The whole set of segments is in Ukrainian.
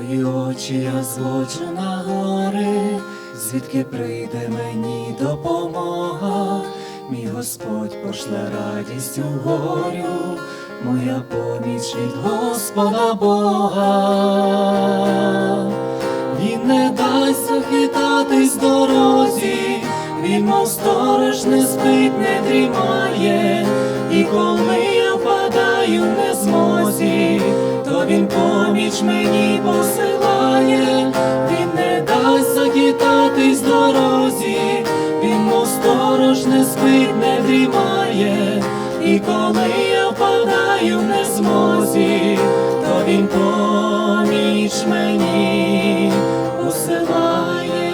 Свої очі я зводжу на гори, звідки прийде мені допомога, мій Господь пошле радість у горю, моя поміч від Господа Бога. Він не дасть захитатись дорозі, він мов сторож не спить, не дрімає, і коли я впадаю в незмозі, то він поміч мені посилає, спить, не дрімає, і коли я впадаю в незмозі, то він поміч мені посилає.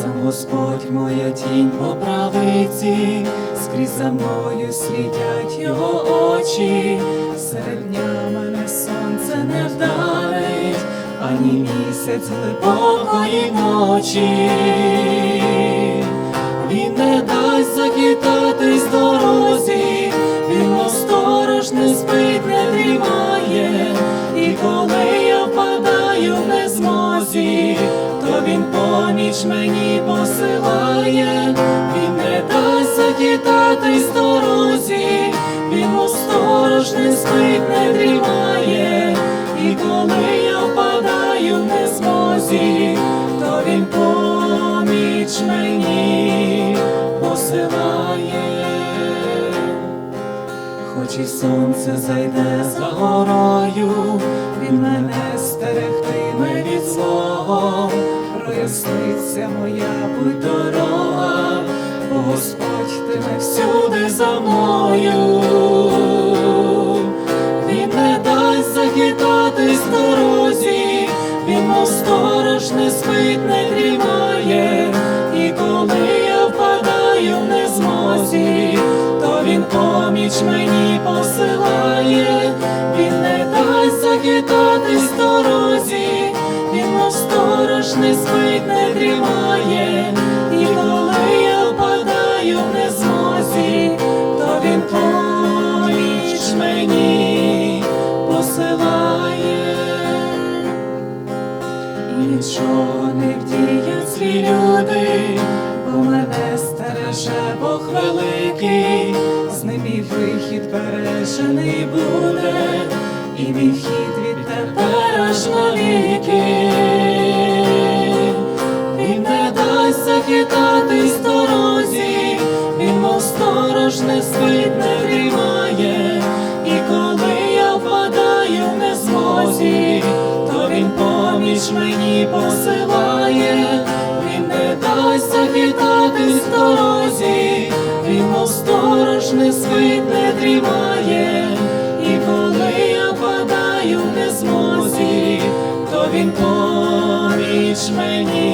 Сам Господь моя тінь по правиці, скрізь за мною слідять його очі, серед дня мене сонце не вдарить, ані місяць глибокої ночі. Захитатись дорозі, він сторож не спить, не дрімає, і коли я впадаю в незмозі, то він поміч мені посилає, він Хоч сонце зайде за горою, він мене стерегтиме від злого, проясниться моя будь дорога, Господь тиме всюди за мною. Він не дасть захитатись дорозі, він мов сторож не спить, не дрімає, поміч мені посилає, він не дасть захитатись дорозі, він мов сторож не спить, не дрімає, і коли я впадаю в незмозі, то він поміч мені посилає. І нічого не злі люди, бережений буде, і мій вхід від тепер аж навіки. Він не дасть захитатись дорозі, він мов сторож не спить, не дрімає, і коли я впадаю в незмозі, то він поміч мені посилає, він не дасть захитатись незмозі, то